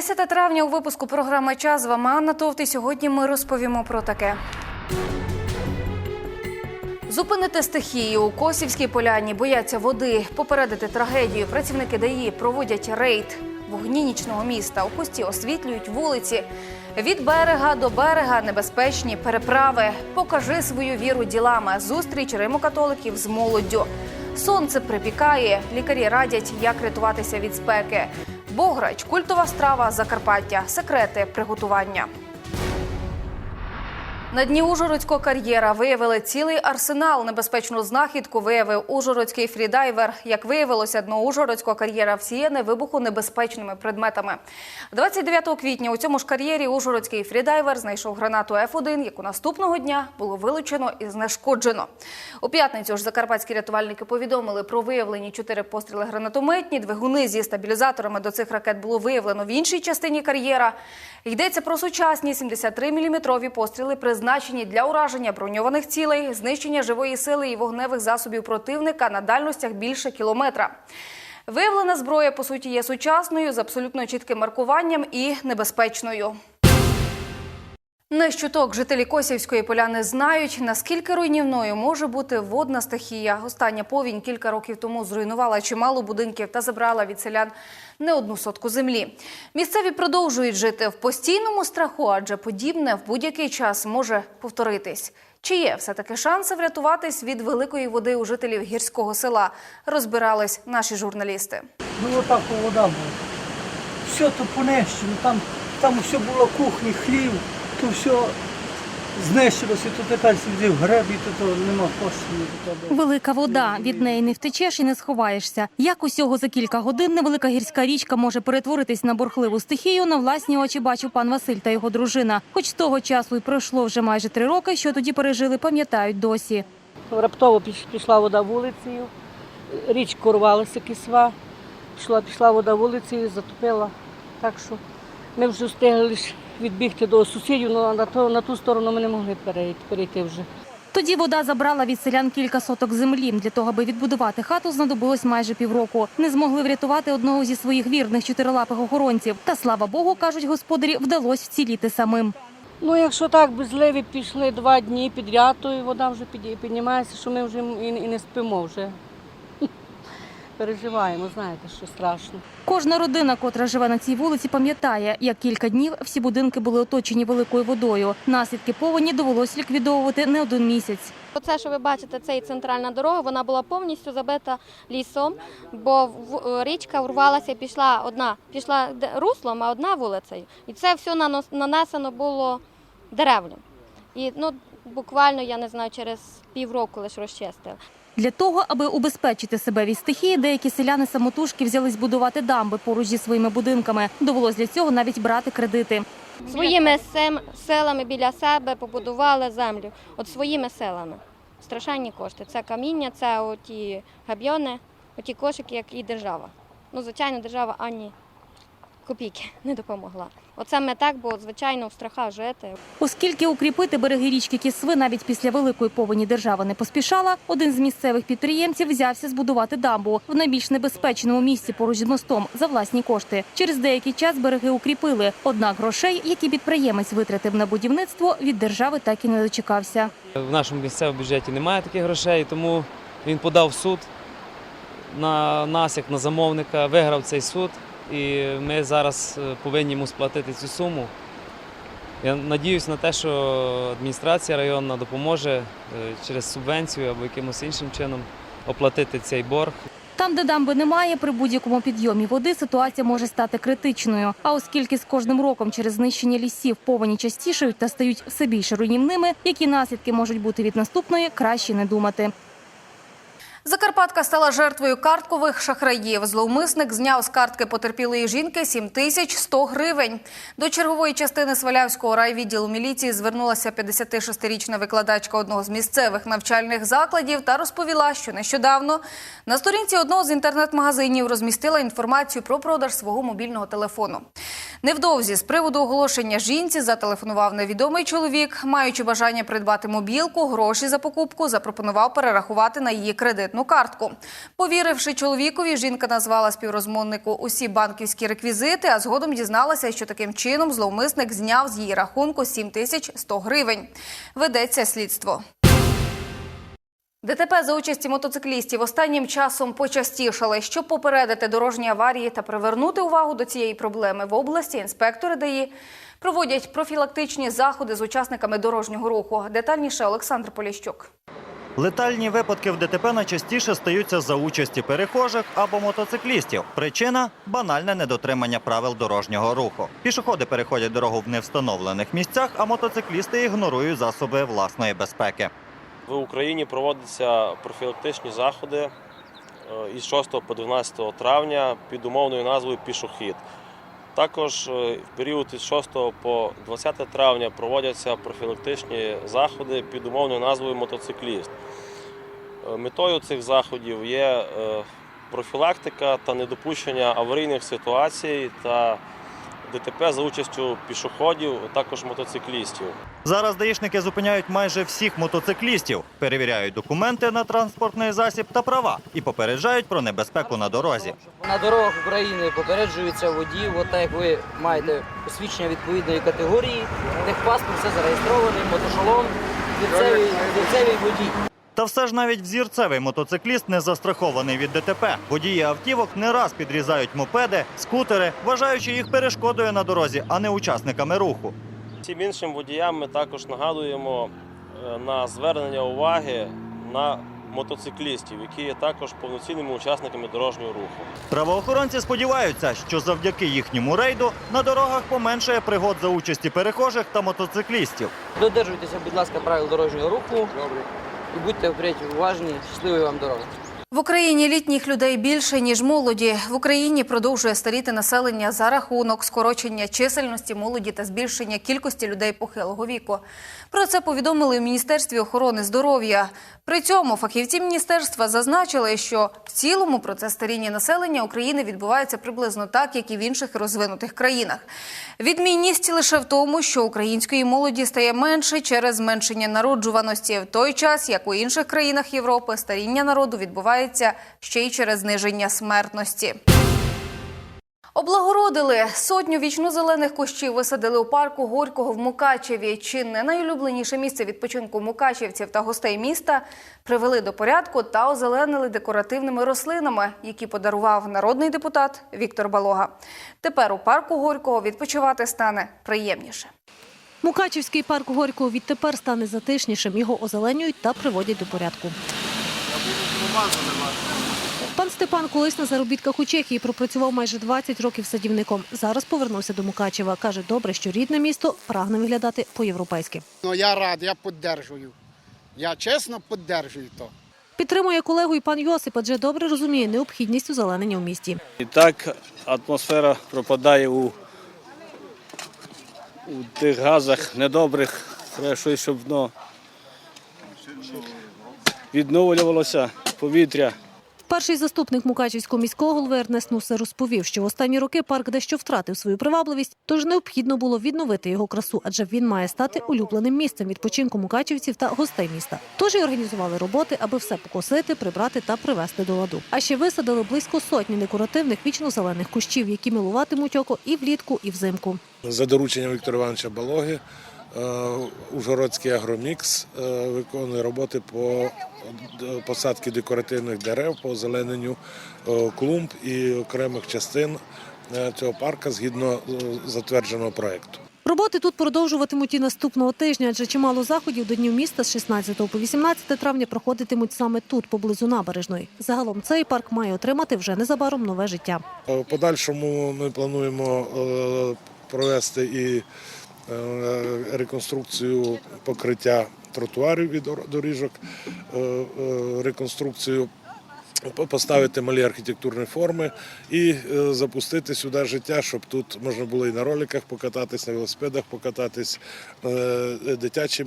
10 травня у випуску програми Час з вами Анна Товти. Сьогодні ми розповімо про таке. Зупинити стихію у Косівській поляні бояться води. Попередити трагедію. Працівники ДАІ проводять рейд. Вогні нічного міста у пусті освітлюють вулиці. Від берега до берега небезпечні переправи. Покажи свою віру ділами. Зустріч римокатоликів з молоддю. Сонце припікає. Лікарі радять, як рятуватися від спеки. Бограч, культова страва Закарпаття, секрети приготування. На дні Ужгородського кар'єра виявили цілий арсенал. Небезпечну знахідку виявив ужгородський фрідайвер. Як виявилося, дно Ужгородського кар'єра всіяне вибухонебезпечними предметами. 29 квітня у цьому ж кар'єрі Ужгородський фрідайвер знайшов гранату F1, яку наступного дня було вилучено і знешкоджено. У п'ятницю ж закарпатські рятувальники повідомили про виявлені чотири постріли гранатометні. Двигуни зі стабілізаторами до цих ракет було виявлено в іншій частині кар'єра. Йдеться про сучасні 73-мм постріли, призначені для ураження броньованих цілей, знищення живої сили і вогневих засобів противника на дальностях більше кілометра. Виявлена зброя, по суті, є сучасною, з абсолютно чітким маркуванням і небезпечною. Не щуток жителі Косівської поляни знають, наскільки руйнівною може бути водна стихія. Остання повінь кілька років тому зруйнувала чимало будинків та забрала від селян не одну сотку землі. Місцеві продовжують жити в постійному страху, адже подібне в будь-який час може повторитись. Чи є все-таки шанси врятуватись від великої води у жителів гірського села? Розбирались наші журналісти. Ну отак вода була. Все то понищено, там, там все було кухні, хлів, то все знищилося, то тепер сюди в гребі, то, то нема коштів. Велика вода від неї не втечеш і не сховаєшся. Як усього за кілька годин невелика гірська річка може перетворитись на бурхливу стихію, на власні очі бачив пан Василь та його дружина. Хоч з того часу і пройшло вже майже три роки, що тоді пережили, пам'ятають досі. Раптово пішла вода вулицею, річка рвалася кисва, пішла, пішла вода вулицею, затопила. Так що ми вже встигли лише відбігти до сусідів, але на, то, на ту сторону ми не могли перейти, перейти вже. Тоді вода забрала від селян кілька соток землі. Для того, аби відбудувати хату, знадобилось майже півроку. Не змогли врятувати одного зі своїх вірних чотирилапих охоронців. Та слава Богу, кажуть господарі, вдалося вціліти самим. Ну, якщо так без зливи пішли два дні підряд, то і вода вже піднімається, що ми вже і не спимо вже. Переживаємо, знаєте, що страшно. Кожна родина, котра живе на цій вулиці, пам'ятає, як кілька днів всі будинки були оточені великою водою. Наслідки повені довелось ліквідовувати не один місяць. Оце, що ви бачите, це і центральна дорога, вона була повністю забита лісом, бо в- річка урвалася, пішла одна, пішла руслом, а одна вулицею. І це все нанос- нанесено було деревням. І ну, буквально, я не знаю, через півроку лише розчистили. Для того, аби убезпечити себе від стихії, деякі селяни самотужки взялись будувати дамби поруч зі своїми будинками. Довелось для цього навіть брати кредити. Своїми силами біля себе побудували землю. От своїми силами. Страшенні кошти. Це каміння, це оті габьони, оті кошики, як і держава. Ну, звичайно, держава ані копійки не допомогла. Оце ми так, бо звичайно в страхах жити. Оскільки укріпити береги річки Кісви навіть після великої повені держава не поспішала, один з місцевих підприємців взявся збудувати дамбу в найбільш небезпечному місці поруч з мостом за власні кошти. Через деякий час береги укріпили. Однак грошей, які підприємець витратив на будівництво, від держави так і не дочекався. В нашому місцевому бюджеті немає таких грошей, тому він подав в суд на нас, як на замовника, виграв цей суд, і ми зараз е, повинні йому сплатити цю суму. Я надіюсь на те, що адміністрація районна допоможе е, через субвенцію або якимось іншим чином оплатити цей борг. Там, де дамби немає, при будь-якому підйомі води ситуація може стати критичною. А оскільки з кожним роком через знищення лісів повені частішають та стають все більше руйнівними, які наслідки можуть бути від наступної, краще не думати. Закарпатка стала жертвою карткових шахраїв. Зловмисник зняв з картки потерпілої жінки 7100 гривень. До чергової частини Свалявського райвідділу міліції звернулася 56-річна викладачка одного з місцевих навчальних закладів та розповіла, що нещодавно на сторінці одного з інтернет-магазинів розмістила інформацію про продаж свого мобільного телефону. Невдовзі з приводу оголошення жінці зателефонував невідомий чоловік, маючи бажання придбати мобілку, гроші за покупку, запропонував перерахувати на її кредит. Кредитну картку. Повіривши чоловікові, жінка назвала співрозмовнику усі банківські реквізити, а згодом дізналася, що таким чином зловмисник зняв з її рахунку 7100 гривень. Ведеться слідство. ДТП за участі мотоциклістів останнім часом почастішали. Щоб попередити дорожні аварії та привернути увагу до цієї проблеми в області, інспектори ДАІ проводять профілактичні заходи з учасниками дорожнього руху. Детальніше Олександр Поліщук. Летальні випадки в ДТП найчастіше стаються за участі перехожих або мотоциклістів. Причина банальне недотримання правил дорожнього руху. Пішоходи переходять дорогу в невстановлених місцях, а мотоциклісти ігнорують засоби власної безпеки. В Україні проводяться профілактичні заходи е, із 6 по 12 травня під умовною назвою Пішохід. Також е, в період із 6 по 20 травня проводяться профілактичні заходи під умовною назвою Мотоцикліст. Е, Метою цих заходів є е, профілактика та недопущення аварійних ситуацій та ДТП за участю пішоходів, а також мотоциклістів. Зараз даїшники зупиняють майже всіх мотоциклістів, перевіряють документи на транспортний засіб та права і попереджають про небезпеку на дорозі. На дорогах України попереджується водіїв, от так як ви маєте посвідчення відповідної категорії, техпаспорт, все зареєстрований, мотошолом, зірцевий водій. Та все ж навіть взірцевий мотоцикліст не застрахований від ДТП. Водії автівок не раз підрізають мопеди, скутери, вважаючи їх перешкодою на дорозі, а не учасниками руху. Всім іншим водіям ми також нагадуємо е, на звернення уваги на мотоциклістів, які є також повноцінними учасниками дорожнього руху. Правоохоронці сподіваються, що завдяки їхньому рейду на дорогах поменшає пригод за участі перехожих та мотоциклістів. Додержуйтеся, будь ласка, правил дорожнього руху і будьте впредь уважні. Щасливої вам дороги. В Україні літніх людей більше ніж молоді. В Україні продовжує старіти населення за рахунок скорочення чисельності молоді та збільшення кількості людей похилого віку. Про це повідомили в міністерстві охорони здоров'я. При цьому фахівці міністерства зазначили, що в цілому процес старіння населення України відбувається приблизно так, як і в інших розвинутих країнах. Відмінність лише в тому, що української молоді стає менше через зменшення народжуваності, в той час як у інших країнах Європи старіння народу відбувається ще й через зниження смертності. Облагородили сотню вічно-зелених кущів висадили у парку Горького в Мукачеві. Чи не найулюбленіше місце відпочинку мукачівців та гостей міста привели до порядку та озеленили декоративними рослинами, які подарував народний депутат Віктор Балога. Тепер у парку Горького відпочивати стане приємніше. Мукачівський парк Горького відтепер стане затишнішим. Його озеленюють та приводять до порядку. Пан Степан колись на заробітках у Чехії пропрацював майже 20 років садівником. Зараз повернувся до Мукачева. Каже, добре, що рідне місто прагне виглядати по-європейськи. Ну я рад, я підтримую. Я чесно підтримую то. Підтримує колегу і пан Йосип, адже добре розуміє необхідність озеленення в місті. І так атмосфера пропадає у, у тих газах недобрих. Треба щось, щоб воно відновлювалося повітря. Перший заступник Мукачівського міського голови Ернест Нусе розповів, що в останні роки парк дещо втратив свою привабливість, тож необхідно було відновити його красу, адже він має стати улюбленим місцем відпочинку мукачівців та гостей міста. Тож і організували роботи, аби все покосити, прибрати та привести до ладу. А ще висадили близько сотні декоративних вічно-зелених кущів, які милуватимуть око і влітку, і взимку. За дорученням Віктора Івановича Балоги Ужгородський агромікс е, виконує роботи по посадці декоративних дерев, по озелененню е, клумб і окремих частин е, цього парка згідно е, затвердженого проекту. Роботи тут продовжуватимуть і наступного тижня, адже чимало заходів до Днів міста з 16 по 18 травня проходитимуть саме тут, поблизу набережної. Загалом цей парк має отримати вже незабаром нове життя. В подальшому ми плануємо е, провести і е, реконструкцію покриття тротуарів і дор- доріжок, е, е, реконструкцію поставити малі архітектурні форми і е, запустити сюди життя, щоб тут можна було і на роликах покататись, на велосипедах покататись, е, дитячі,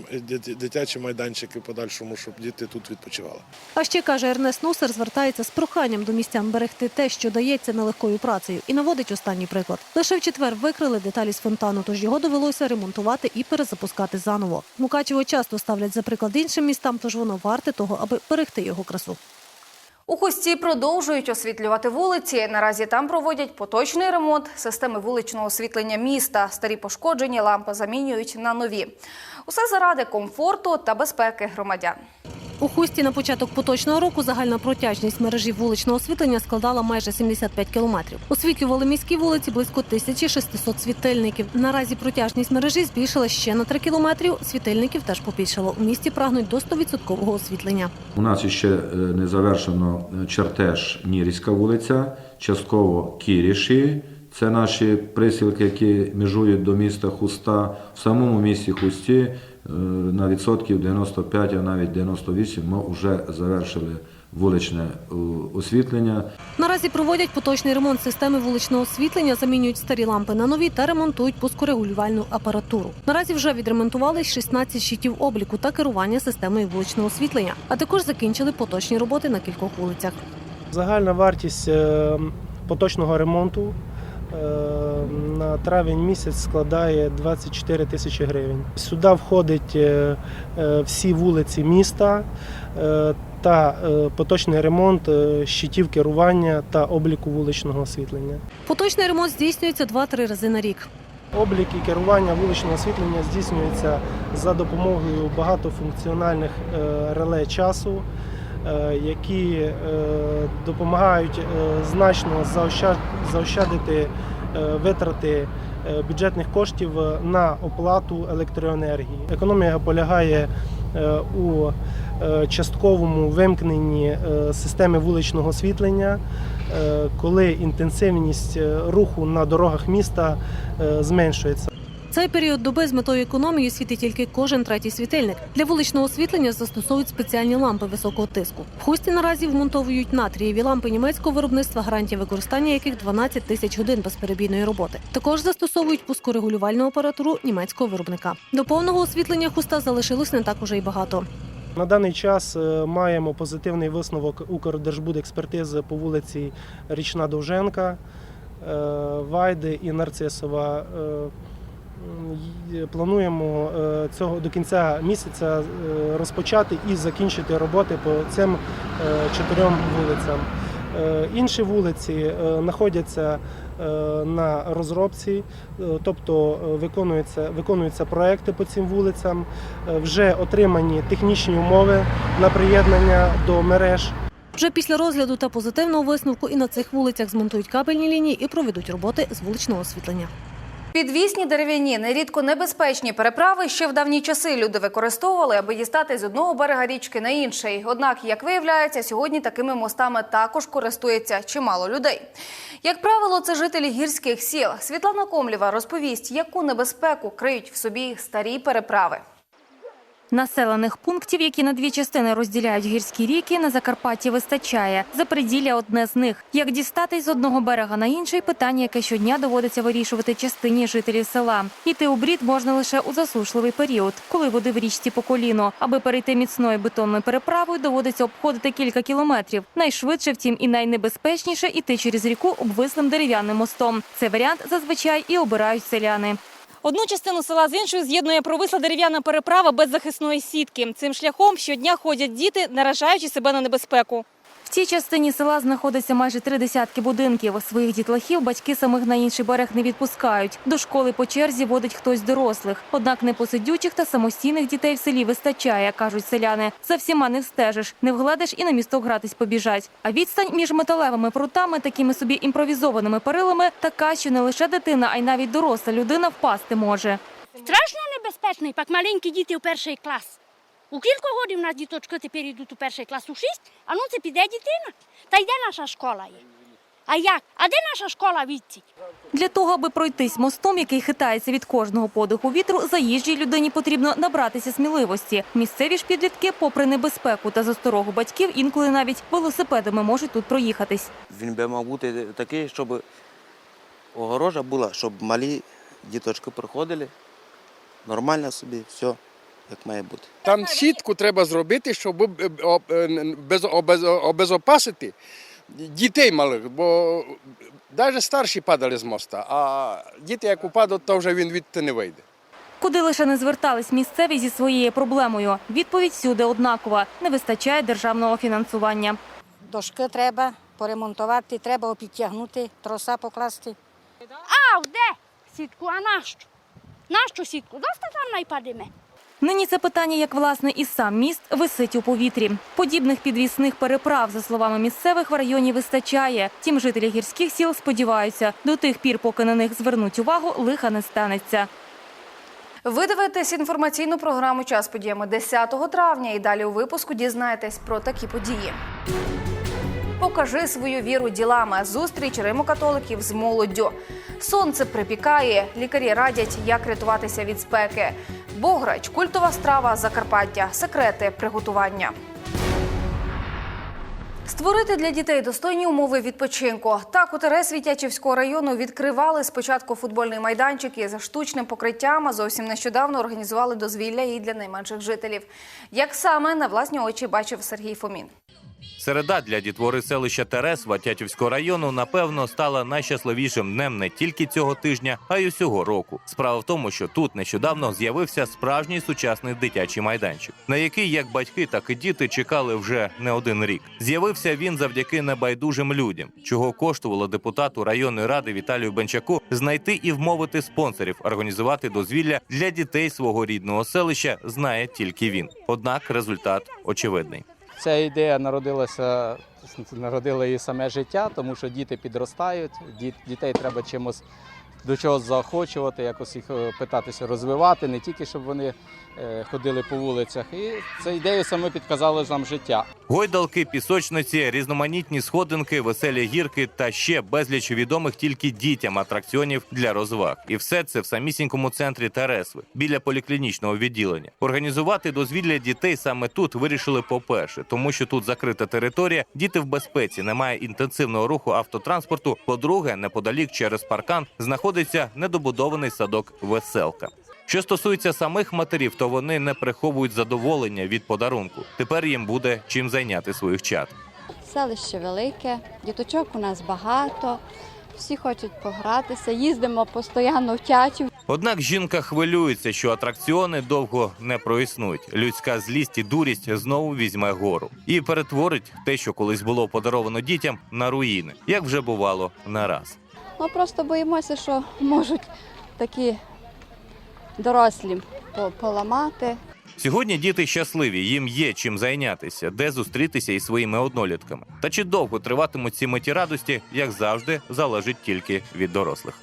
дитячі майданчики подальшому, щоб діти тут відпочивали. А ще каже Ернест Нусер, звертається з проханням до містян берегти те, що дається нелегкою працею, і наводить останній приклад. Лише в четвер викрили деталі з фонтану, тож його довелося ремонтувати і перезапускати заново. Мукачево часто ставлять за приклад іншим містам, тож воно варте того, аби берегти його красу. У хості продовжують освітлювати вулиці. Наразі там проводять поточний ремонт системи вуличного освітлення міста. Старі пошкоджені лампи замінюють на нові. Усе заради комфорту та безпеки громадян. У Хусті на початок поточного року загальна протяжність мережі вуличного освітлення складала майже 75 кілометрів. Освітлювали міські вулиці близько 1600 світильників. Наразі протяжність мережі збільшила ще на 3 кілометрів. Світильників теж побільшало. У місті прагнуть до 100% освітлення. У нас ще е, не завершено е, чертеж Нірівська вулиця, частково Кіріші. Це наші присілки, які межують до міста Хуста. В самому місті Хусті на відсотків 95, а навіть 98 ми вже завершили вуличне е, освітлення. Наразі проводять поточний ремонт системи вуличного освітлення, замінюють старі лампи на нові та ремонтують пускорегулювальну апаратуру. Наразі вже відремонтували 16 щитів обліку та керування системою вуличного освітлення, а також закінчили поточні роботи на кількох вулицях. Загальна вартість е, поточного ремонту е, на травень місяць складає 24 тисячі гривень. Сюди входить е, е, всі вулиці міста е, та е, поточний ремонт е, щитів керування та обліку вуличного освітлення. Поточний ремонт здійснюється 2-3 рази на рік. Облік і керування вуличного освітлення здійснюється за допомогою багатофункціональних е, реле часу, е, які е, допомагають е, значно заощадити е, витрати е, бюджетних коштів на оплату електроенергії. Економія полягає е, у е, частковому вимкненні е, системи вуличного освітлення, е, коли інтенсивність е, руху на дорогах міста е, зменшується. Цей період доби з метою економії світить тільки кожен третій світильник. Для вуличного освітлення застосовують спеціальні лампи високого тиску. В хусті наразі вмонтовують натрієві лампи німецького виробництва, гарантія використання яких 12 тисяч годин безперебійної роботи. Також застосовують пускорегулювальну апаратуру німецького виробника. До повного освітлення хуста залишилось не так уже й багато. На даний час е, маємо позитивний висновок Укрдержбудекспертизи по вулиці Річна Довженка, е, Вайди і Нарцисова. Плануємо е, цього до кінця місяця е, розпочати і закінчити роботи по цим е, чотирьом вулицям. Інші вулиці знаходяться на розробці, тобто виконуються, виконуються проекти по цим вулицям, вже отримані технічні умови на приєднання до мереж. Вже після розгляду та позитивного висновку і на цих вулицях змонтують кабельні лінії і проведуть роботи з вуличного освітлення. Підвісні дерев'яні, нерідко небезпечні переправи ще в давні часи люди використовували, аби дістати з одного берега річки на інший. Однак, як виявляється, сьогодні такими мостами також користується чимало людей. Як правило, це жителі гірських сіл. Світлана Комлєва розповість, яку небезпеку криють в собі старі переправи. Населених пунктів, які на дві частини розділяють гірські ріки, на Закарпатті вистачає. Запреділля одне з них. Як дістатись з одного берега на інший, питання, яке щодня доводиться вирішувати частині жителів села. Іти у брід можна лише у засушливий період, коли води в річці по коліно. Аби перейти міцною бетонною переправою, доводиться обходити кілька кілометрів. Найшвидше, втім, і найнебезпечніше іти через ріку обвислим дерев'яним мостом. Цей варіант зазвичай і обирають селяни. Одну частину села з іншою з'єднує провисла дерев'яна переправа без захисної сітки. Цим шляхом щодня ходять діти, наражаючи себе на небезпеку. Цій частині села знаходиться майже три десятки будинків. Своїх дітлахів батьки самих на інший берег не відпускають. До школи по черзі водить хтось дорослих. Однак непосидючих та самостійних дітей в селі вистачає, кажуть селяни. За всіма не встежиш, не вгладиш і на місток гратись побіжать. А відстань між металевими прутами, такими собі імпровізованими перилами, така, що не лише дитина, а й навіть доросла людина впасти може. Страшно небезпечний, пак маленькі діти у перший клас. У кілька годин у нас діточки тепер йдуть у перший клас у шість, а ну це піде дитина. Та й де наша школа є? А як? А де наша школа відці? Для того, аби пройтись мостом, який хитається від кожного подиху вітру, заїжджій людині потрібно набратися сміливості. Місцеві ж підлітки, попри небезпеку та засторогу батьків, інколи навіть велосипедами можуть тут проїхатись. Він би мав бути такий, щоб огорожа була, щоб малі діточки приходили, нормально собі, все як має бути. Там сітку треба зробити, щоб е, е, обез- обезопасити дітей малих, бо навіть старші падали з моста, а діти, як упадуть, то вже він відти не вийде. Куди лише не звертались місцеві зі своєю проблемою. Відповідь всюди однакова: не вистачає державного фінансування. дошки треба поремонтувати, треба підтягнути, троса покласти. А, де? Сітку, а нащо? Нащо сітку? Доста там найпадеме. Нині це питання, як власне і сам міст, висить у повітрі. Подібних підвісних переправ, за словами місцевих, в районі вистачає. Тім жителі гірських сіл сподіваються, до тих пір, поки на них звернуть увагу, лиха не станеться. Ви дивитесь інформаційну програму Час подіями 10 травня і далі у випуску дізнаєтесь про такі події. Покажи свою віру ділами. Зустріч римокатоликів з молоддю. Сонце припікає. Лікарі радять, як рятуватися від спеки. Бограч, культова страва Закарпаття, секрети приготування. Створити для дітей достойні умови відпочинку. Так у Терес Вітячівського району відкривали спочатку футбольний майданчик із штучним покриттям, а зовсім нещодавно організували дозвілля і для найменших жителів. Як саме на власні очі бачив Сергій Фомін. Середа для дітвори селища Терес Ватятівського району напевно стала найщасливішим днем не тільки цього тижня, а й усього року. Справа в тому, що тут нещодавно з'явився справжній сучасний дитячий майданчик, на який як батьки, так і діти чекали вже не один рік. З'явився він завдяки небайдужим людям, чого коштувало депутату районної ради Віталію Бенчаку знайти і вмовити спонсорів організувати дозвілля для дітей свого рідного селища. Знає тільки він. Однак результат очевидний. Ця ідея народилася, народила її саме життя, тому що діти підростають, дітей треба чимось до чогось заохочувати, якось їх е, питатися розвивати, не тільки щоб вони е, ходили по вулицях. І ця ідея саме підказала нам життя. Гойдалки, пісочниці, різноманітні сходинки, веселі гірки та ще безліч відомих тільки дітям атракціонів для розваг. І все це в самісінькому центрі Тересви, біля поліклінічного відділення. Організувати дозвілля дітей саме тут вирішили по-перше, тому що тут закрита територія, діти в безпеці, немає інтенсивного руху автотранспорту. По-друге, неподалік через паркан знаходиться недобудований садок Веселка. Що стосується самих матерів, то вони не приховують задоволення від подарунку. Тепер їм буде чим зайняти своїх чад. Селище велике, діточок у нас багато, всі хочуть погратися, їздимо постійно в тячів. Однак жінка хвилюється, що атракціони довго не проіснують. Людська злість і дурість знову візьме гору і перетворить те, що колись було подаровано дітям, на руїни, як вже бувало не раз. Ми просто боїмося, що можуть такі дорослі поламати. Сьогодні діти щасливі, їм є чим зайнятися, де зустрітися із своїми однолітками. Та чи довго триватимуть ці миті радості, як завжди, залежить тільки від дорослих.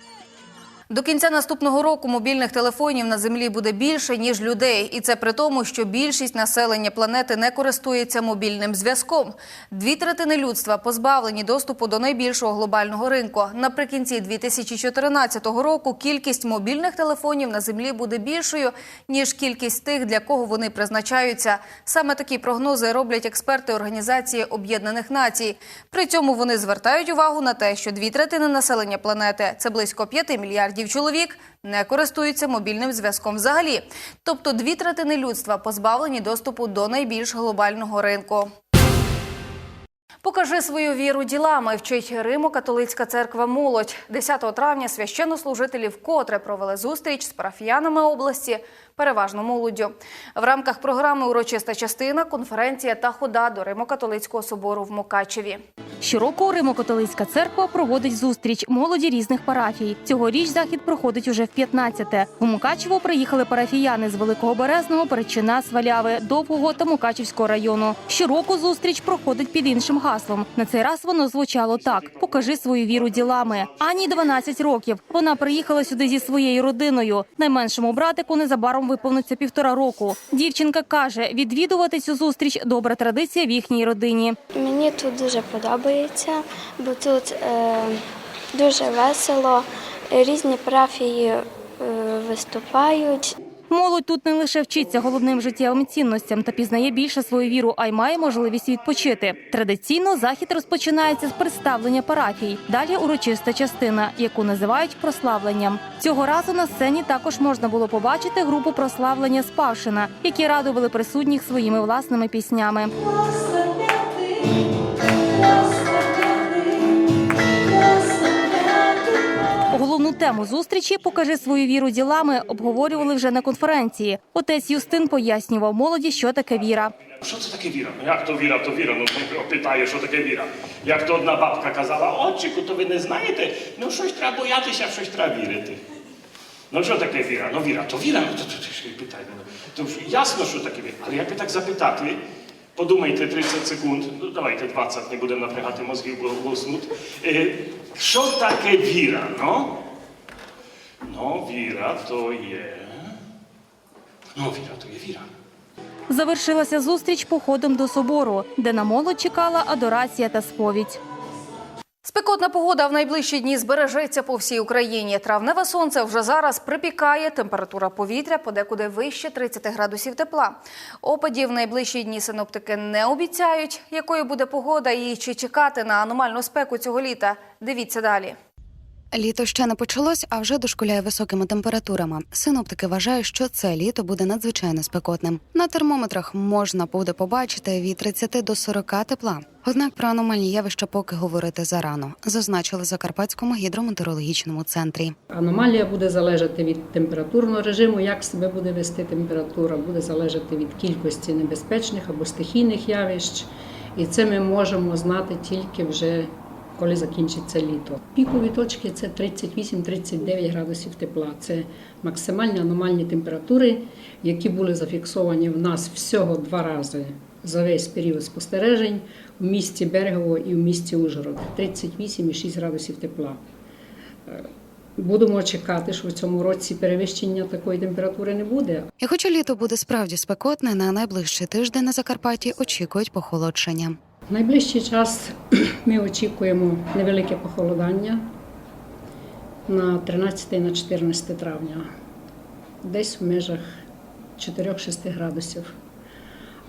До кінця наступного року мобільних телефонів на землі буде більше ніж людей, і це при тому, що більшість населення планети не користується мобільним зв'язком. Дві третини людства позбавлені доступу до найбільшого глобального ринку. Наприкінці 2014 року кількість мобільних телефонів на землі буде більшою ніж кількість тих, для кого вони призначаються. Саме такі прогнози роблять експерти Організації Об'єднаних Націй. При цьому вони звертають увагу на те, що дві третини населення планети це близько 5 мільярдів чоловік. Не користуються мобільним зв'язком взагалі, тобто дві третини людства позбавлені доступу до найбільш глобального ринку. Покажи свою віру ділами. Вчить Римо-католицька церква молодь. 10 травня священнослужителі вкотре провели зустріч з парафіянами області, переважно молоддю. В рамках програми урочиста частина, конференція та хода до Римо-католицького собору в Мукачеві. Щороку Римо-католицька церква проводить зустріч молоді різних парафій. Цьогоріч захід проходить уже в 15-те. У Мукачево приїхали парафіяни з Великого Березного, Перечина, Сваляви, Довгого та Мукачівського району. Щороку зустріч проходить під іншим гаслом. На цей раз воно звучало так: покажи свою віру ділами. Ані 12 років. Вона приїхала сюди зі своєю родиною. Найменшому братику незабаром виповниться півтора року. Дівчинка каже, відвідувати цю зустріч добра традиція в їхній родині. Мені тут дуже подобається, бо тут е, дуже весело, різні парафії е, виступають. Молодь тут не лише вчиться головним життєвим цінностям та пізнає більше свою віру, а й має можливість відпочити. Традиційно захід розпочинається з представлення парафій. Далі урочиста частина, яку називають прославленням. Цього разу на сцені також можна було побачити групу прославлення Спавшина, які радували присутніх своїми власними піснями. Головну тему зустрічі Покажи свою віру ділами обговорювали вже на конференції. Отець Юстин пояснював молоді, що таке віра. Що це таке віра? Ну, Як то віра, то віра? Ну питає, що таке віра. Як то одна бабка казала, отчику, то ви не знаєте, ну щось треба боятися, щось треба вірити. Ну що таке віра? Ну віра, то віра, ну то, то, то, то питай. Ну, то ж ясно, що таке віра. Але як би так запитати, подумайте 30 секунд, ну давайте 20, не будемо напрягати мозгів, бо лоснуть. Е, що таке віра? Ну? Ну, віра то є. Ну, віра то є віра. Завершилася зустріч походом до собору, де на молодь чекала адорація та сповідь. Спекотна погода в найближчі дні збережеться по всій Україні. Травневе сонце вже зараз припікає. Температура повітря подекуди вище 30 градусів тепла. Опадів в найближчі дні синоптики не обіцяють. Якою буде погода і чи чекати на аномальну спеку цього літа? Дивіться далі. Літо ще не почалось, а вже дошкуляє високими температурами. Синоптики вважають, що це літо буде надзвичайно спекотним. На термометрах можна буде побачити від 30 до 40 тепла. Однак про аномальні явища поки говорити зарано, зазначили в Закарпатському гідрометеорологічному центрі. Аномалія буде залежати від температурного режиму, як себе буде вести температура, буде залежати від кількості небезпечних або стихійних явищ. І це ми можемо знати тільки вже коли закінчиться літо. Пікові точки це 38-39 градусів тепла. Це максимальні аномальні температури, які були зафіксовані в нас всього два рази за весь період спостережень в місті Берегово і в місті Ужгород. 38,6 градусів тепла. Е, Будемо чекати, що в цьому році перевищення такої температури не буде. І хоча літо буде справді спекотне, на найближчий тиждень на Закарпатті очікують похолодшення. Найближчий час ми очікуємо невелике похолодання на 13 і на 14 травня, десь в межах 4-6 градусів.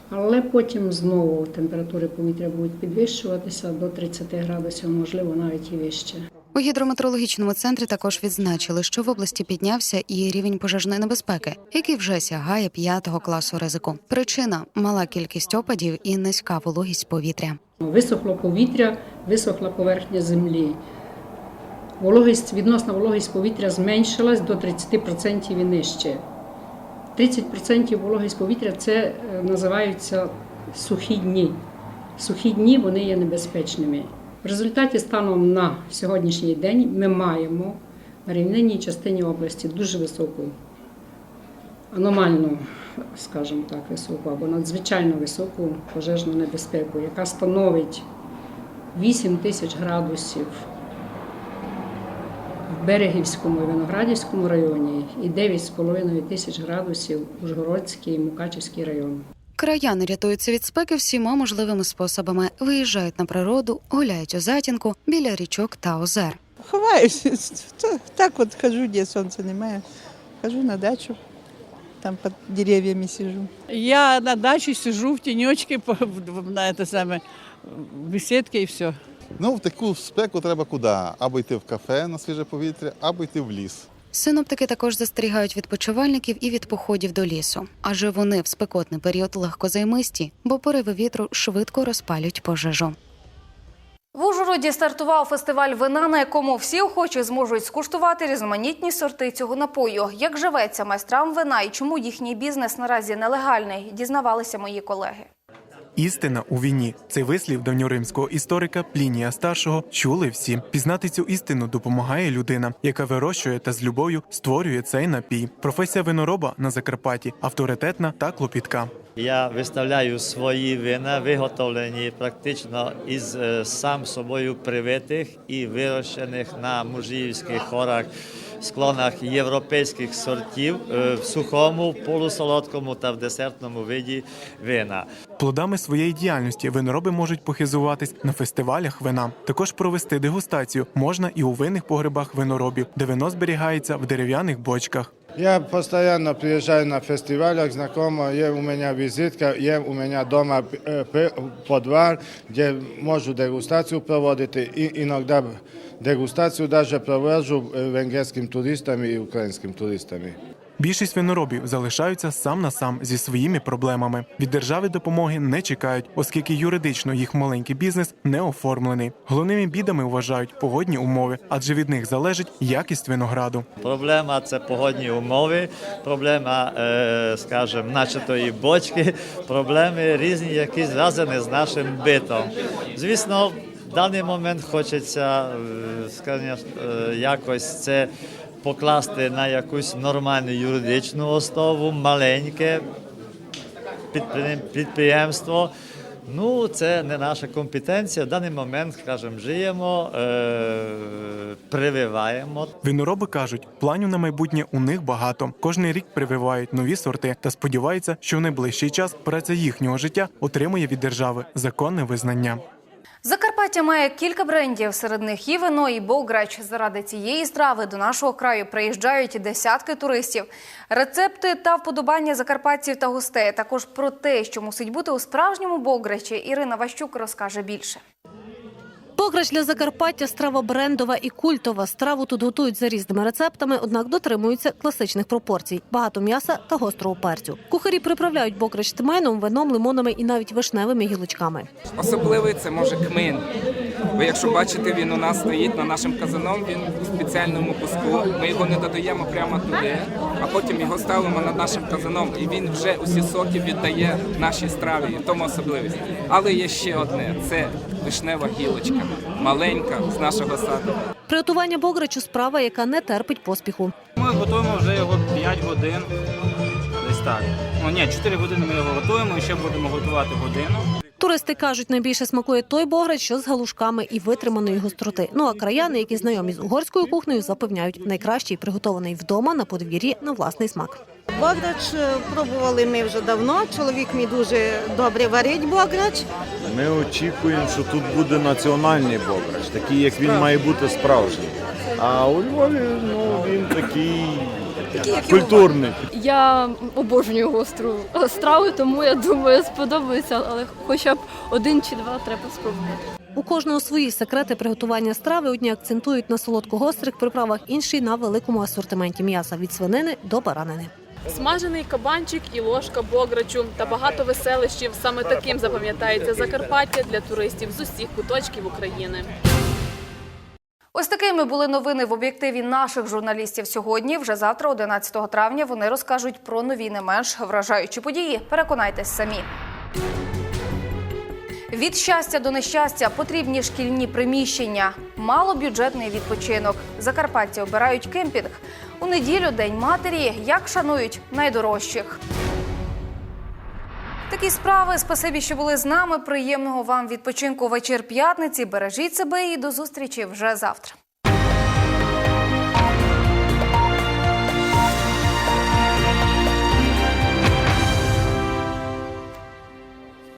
Але потім знову температури повітря будуть підвищуватися до 30 градусів, можливо, навіть і вище. У гідрометеорологічному центрі також відзначили, що в області піднявся і рівень пожежної небезпеки, який вже сягає п'ятого класу ризику. Причина мала кількість опадів і низька вологість повітря. Висохло повітря, висохла поверхня землі. Вологість, відносна вологість повітря зменшилась до 30% і нижче. 30% вологість повітря це е, називаються сухі дні. Сухі дні вони є небезпечними. В результаті станом на сьогоднішній день ми маємо на рівнинній частині області дуже високу, аномальну, скажімо так, високу або надзвичайно високу пожежну небезпеку, яка становить 8 тисяч градусів в Берегівському і Виноградівському районі і 9,5 тисяч градусів у Ужгородський і Мукачівський район. Краяни рятуються від спеки всіма можливими способами. Виїжджають на природу, гуляють у затінку біля річок та озер. Ховаюся. Так от хожу, де сонця немає. Хожу на дачу, там під дерев'ями сижу. Я на даче сижу в тенечке по- на это самое, в беседке и все. Ну, в таку спеку треба куди? Або йти в кафе на свіже повітря, або йти в ліс. Синоптики також застерігають відпочивальників і від походів до лісу, адже вони в спекотний період легкозаймисті, бо пориви вітру швидко розпалюють пожежу. В Ужгороді стартував фестиваль вина, на якому всі охочі зможуть скуштувати різноманітні сорти цього напою. Як живеться майстрам вина і чому їхній бізнес наразі нелегальний, дізнавалися мої колеги. Істина у війні. Цей вислів давньоримського історика Плінія старшого чули всі. Пізнати цю істину допомагає людина, яка вирощує та з любов'ю створює цей напій. Професія винороба на Закарпатті авторитетна та клопітка. Я виставляю свої вина, виготовлені практично із е, сам собою привитих і вирощених на мужівських хорах, склонах європейських сортів е, в сухому, полусолодкому та в десертному виді вина. Плодами своєї діяльності винороби можуть похизуватись на фестивалях вина. Також провести дегустацію можна і у винних погребах виноробів, де вино зберігається в дерев'яних бочках. Я постоянно приезжаю на фестивалях, знакомо, є у мене візитка, є у мене вдома подвар, пи- де можу дегустацію проводити і іноді дегустацію навіть проводжу е, венгерським туристам і українським туристам. Більшість виноробів залишаються сам на сам зі своїми проблемами. Від держави допомоги не чекають, оскільки юридично їх маленький бізнес не оформлений. Головними бідами вважають погодні умови, адже від них залежить якість винограду. Проблема це погодні умови, проблема, е, скажімо, начатої бочки, проблеми різні, які зв'язані з нашим битом. Звісно, в даний момент хочеться е, скажімо, е, якось це покласти на якусь нормальну юридичну основу, маленьке підприєм- підприємство. Ну, це не наша компетенція. В даний момент, скажімо, живемо, е, прививаємо. Винороби кажуть, планів на майбутнє у них багато. Кожний рік прививають нові сорти та сподіваються, що в найближчий час праця їхнього життя отримує від держави законне визнання. Закарпаття має кілька брендів. Серед них і вино, і Болграч. Заради цієї страви до нашого краю приїжджають десятки туристів. Рецепти та вподобання закарпатців та гостей. Також про те, що мусить бути у справжньому Болграчі. Ірина Ващук розкаже більше. Бограч для Закарпаття страва брендова і культова. Страву тут готують за різними рецептами, однак дотримуються класичних пропорцій: багато м'яса та гострого перцю. Кухарі приправляють бограч тменом, вином, лимонами і навіть вишневими гілочками. Особливий це може кмин. Ви якщо бачите, він у нас стоїть на нашим казаном, він у спеціальному куску. Ми його не додаємо прямо туди, а потім його ставимо над нашим казаном, і він вже усі соки віддає нашій страві, і тому особливість. Але є ще одне: це вишнева гілочка, маленька з нашого саду. Приготування бограчу справа, яка не терпить поспіху. Ми готуємо вже його 5 годин. Десь так. Ну ні, 4 години ми його готуємо, і ще будемо готувати годину. Туристи кажуть, найбільше смакує той бограч, що з галушками і витриманої гостроти. Ну а краяни, які знайомі з угорською кухнею, запевняють, найкращий приготований вдома на подвір'ї на власний смак. Бограч е, пробували ми вже давно. Чоловік мій дуже добре варить бограч. Ми очікуємо, що тут буде національний бограч, такий, як він має бути справжній. А у Львові ну, він такий культурний. Я обожнюю гостру страву, тому я думаю, сподобається, але хоча б один чи два треба спробувати. У кожного свої секрети приготування страви. Одні акцентують на солодко-гострих приправах, інші на великому асортименті м'яса від свинини до баранини. Смажений кабанчик і ложка бограчу та багато веселищів. Саме таким запам'ятається Закарпаття для туристів з усіх куточків України. Ось такими були новини в об'єктиві наших журналістів сьогодні. Вже завтра, 11 травня, вони розкажуть про нові не менш вражаючі події. Переконайтесь самі. Від щастя до нещастя потрібні шкільні приміщення, малобюджетний відпочинок. Закарпатці обирають кемпінг. У неділю День матері. Як шанують найдорожчих. Такі справи. Спасибі, що були з нами. Приємного вам відпочинку вечір п'ятниці. Бережіть себе і до зустрічі вже завтра.